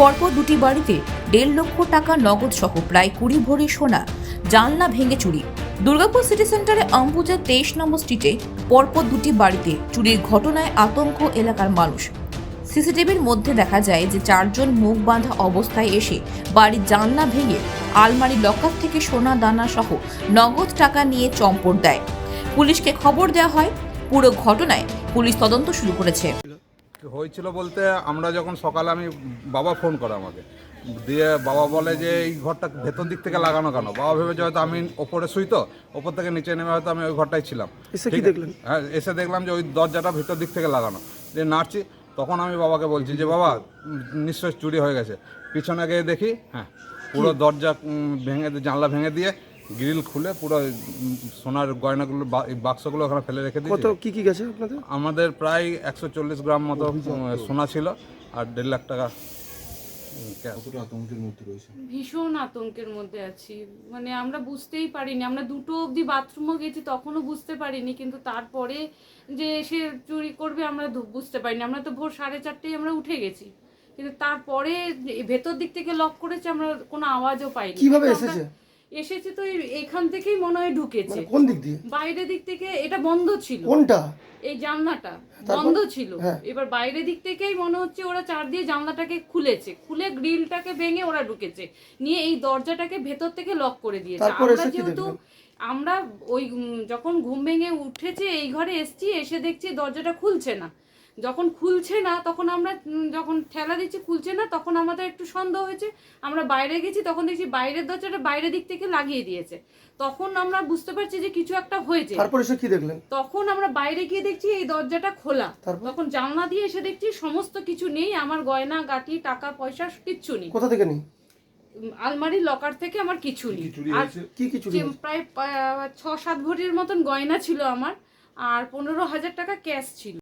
পরপর দুটি বাড়িতে দেড় লক্ষ টাকা নগদ সহ প্রায় কুড়ি ভরি সোনা, জানলা ভেঙে চুরি। দুর্গাপুর সিটি সেন্টারে অম্বুজা তেইশ নম্বর স্ট্রিটে পরপর দুটি বাড়িতে চুরির ঘটনায় আতঙ্ক এলাকার মানুষ। সিসিটিভির মধ্যে দেখা যায় যে চারজন মুখ বাঁধা অবস্থায় এসে বাড়ির জানলা ভেঙে আলমারি লকার থেকে সোনা, দানা সহ নগদ টাকা নিয়ে চম্পট দেয়। পুলিশকে খবর দেওয়া হয়, পুরো ঘটনায় পুলিশ তদন্ত শুরু করেছে। হয়েছিল বলতে আমরা যখন সকালে আমি বাবা ফোন করে আমাকে। দিয়ে বাবা বলে যে এই ঘরটা ভেতর দিক থেকে লাগানো কেন? বাবা ভেবেছে হয়তো আমি ওপরে শুই তো ওপর থেকে নিচে নেমে হয়তো আমি ওই ঘরটাই ছিলাম? হ্যাঁ এসে দেখলাম যে ওই দরজাটা ভেতর দিক থেকে লাগানো। যে নাড়ছি তখন আমি বাবাকে বলছি যে বাবা উম, নিশ্চয়ই চুরি হয়ে গেছে। পিছনে গিয়ে দেখি হ্যাঁ পুরো দরজা ভেঙে দিয়ে- জানলা ভেঙে দিয়ে গ্রিল খুলে পুরো সোনার গয়নাগুলো বাক্সগুলো ওখানে ফেলে রেখে কত কি কি গেছে আপনাদের? আমাদের প্রায় একশো চল্লিশ গ্রাম মতো সোনা ছিল আর দেড় লাখ টাকা ভীষণ আতঙ্কের মধ্যে আছি। মানে আমরা বুঝতেই পারিনি। আমরা দুটো অবধি বাথরুমও গেছি তখনও বুঝতে পারিনি কিন্তু তারপরে যে সে চুরি করবে আমরা বুঝতে পারিনি। আমরা তো ভোর সাড়ে চারটেই আমরা উঠে গেছি। কিন্তু তারপরে ভেতর দিক থেকে লক করেছে আমরা কোনো আওয়াজও পাইনি। কীভাবে এসেছে? এসেছে তো এখান থেকেই মনে হয় ঢুকেছে। মানে কোন দিক দিয়ে? বাইরের দিক থেকে এটা বন্ধ ছিল। কোনটা? এই জানলাটা। বন্ধ ছিল। হ্যাঁ। এবার বাইরের দিক থেকেই মনে হচ্ছে ওরা চার দিয়ে জানলাটাকে খুলেছে। খুলে গ্রিলটাকে ভেঙে ওরা ঢুকেছে। নিয়ে এই দরজাটাকে ভেতর থেকে লক করে দিয়েছে। আমরা যেহেতু আমরা ওই যখন ঘুম ভেঙে উঠেছে এই ঘরে এসছি এসে দেখছি দরজাটা খুলছে না। যখন খুলছে না তখন আমরা যখন ঠেলা দিচ্ছি খুলছে না তখন আমাদের একটু সন্দেহ হয়েছে। আমরা বাইরে গেছি তখন দেখছি বাইরের দরজাটা বাইরের দিক থেকে লাগিয়ে দিয়েছে। তখন আমরা বুঝতে পারছি যে কিছু একটা হয়েছে। তারপর এসে কি দেখলেন? তখন আমরা বাইরে গিয়ে দেখছি এই দরজাটা খোলা। তখন জানলা দিয়ে এসে দেখছি সমস্ত কিছু নেই আমার গয়না গাটি টাকা পয়সা কিচ্ছু নেই। কোথা থেকে নেই? আলমারির লকার থেকে আমার কিছু নেই। আর কি কি চুরি যে হয়েছে? প্রায় ছ সাত ভরির মতন গয়না ছিল আমার আর পনেরো হাজার টাকা ক্যাশ ছিল।